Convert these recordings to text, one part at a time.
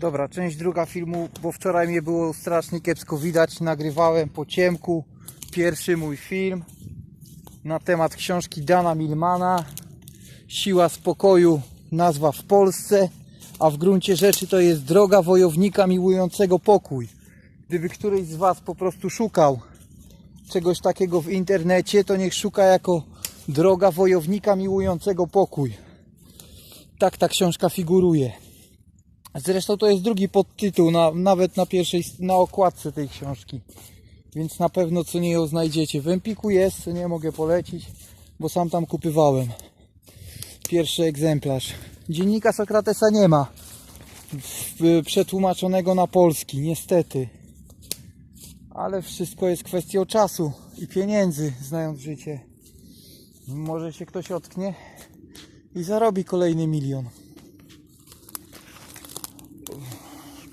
Dobra, część druga filmu, bo wczoraj mnie było strasznie kiepsko widać. Nagrywałem po ciemku pierwszy mój film na temat książki Dana Milmana. Siła spokoju, nazwa w Polsce, a w gruncie rzeczy to jest droga wojownika miłującego pokój. Gdyby któryś z Was po prostu szukał czegoś takiego w internecie, to niech szuka jako droga wojownika miłującego pokój. Tak ta książka figuruje. Zresztą to jest drugi podtytuł, na, nawet na pierwszej, na okładce tej książki. Więc na pewno co nie ją znajdziecie. W Empiku jest, nie mogę polecić, bo sam tam kupywałem. Pierwszy egzemplarz. Dziennika Sokratesa nie ma. Przetłumaczonego na polski, niestety. Ale wszystko jest kwestią czasu i pieniędzy, znając życie. Może się ktoś otknie i zarobi kolejny milion.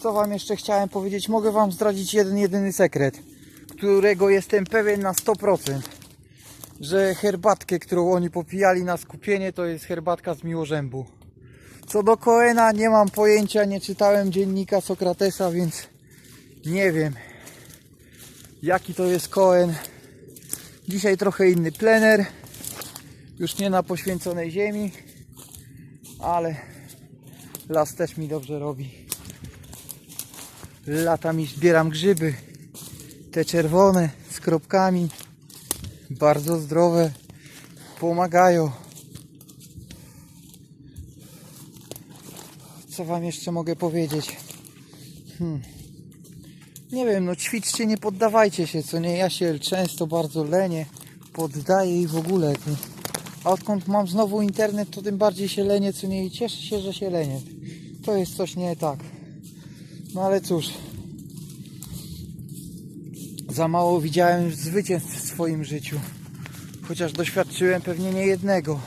Co Wam jeszcze chciałem powiedzieć? Mogę Wam zdradzić jeden, jedyny sekret, którego jestem pewien na 100%, że herbatkę, którą oni popijali na skupienie, to jest herbatka z miłożębu. Co do Koena nie mam pojęcia, nie czytałem dziennika Sokratesa, więc nie wiem jaki to jest Koen. Dzisiaj trochę inny plener, już nie na poświęconej ziemi, ale las też mi dobrze robi. Latami zbieram grzyby. Te czerwone z kropkami. Bardzo zdrowe. Pomagają. Co wam jeszcze mogę powiedzieć? Hmm. Nie wiem, no ćwiczcie, nie poddawajcie się, co nie? Ja się często bardzo lenię, poddaję i w ogóle. A odkąd mam znowu internet, to tym bardziej się lenię, co nie? I cieszę się, że się lenię. To jest coś nie tak. No ale cóż. Za mało widziałem zwycięstw w swoim życiu. Chociaż doświadczyłem pewnie nie jednego.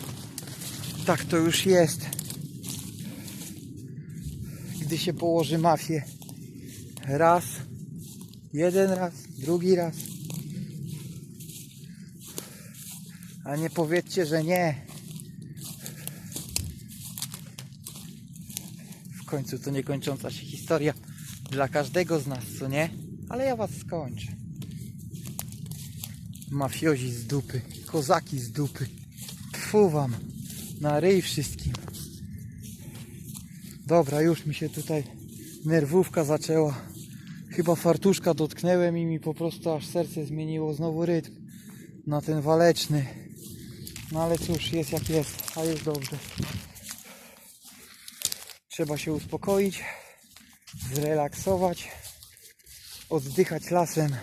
Tak to już jest. Gdy się położy mafię. Raz. Jeden raz. Drugi raz. A nie powiedzcie, że nie. W końcu to niekończąca się historia dla każdego z nas, co nie? Ale ja was skończę. Mafiozi z dupy, kozaki z dupy. Tfu wam, na ryj wszystkim. Dobra, już mi się tutaj nerwówka zaczęła. Chyba fartuszka dotknęłem i mi po prostu aż serce zmieniło znowu rytm na ten waleczny. No ale cóż, jest jak jest, a jest dobrze. Trzeba się uspokoić, zrelaksować, oddychać lasem.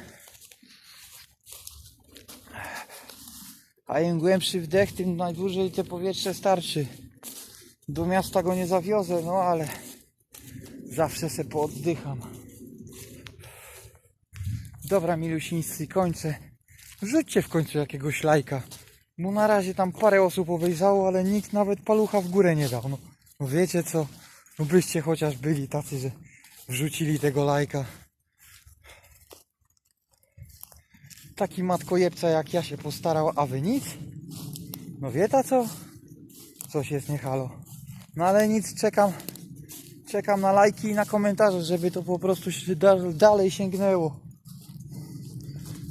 A im głębszy wdech, tym najdłużej te powietrze starczy. Do miasta go nie zawiozę, no ale zawsze se pooddycham. Dobra, milusińscy, kończę. Rzućcie w końcu jakiegoś lajka. Bo na razie tam parę osób obejrzało, ale nikt nawet palucha w górę nie dał. No, no wiecie co? No byście chociaż byli tacy, że wrzucili tego lajka. Taki matkojebca jak ja się postarał, a wy nic? No wie ta co? Coś jest nie halo. No ale nic, czekam. Czekam na lajki i na komentarze, żeby to po prostu się da- dalej sięgnęło.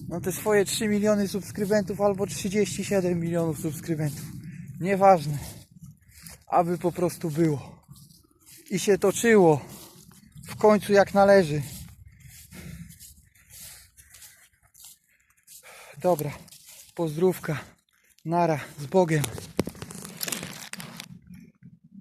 No te swoje 3 miliony subskrybentów albo 37 milionów subskrybentów. Nieważne. Aby po prostu było. I się toczyło. W końcu jak należy. Dobra. Pozdrówka. Nara. Z Bogiem.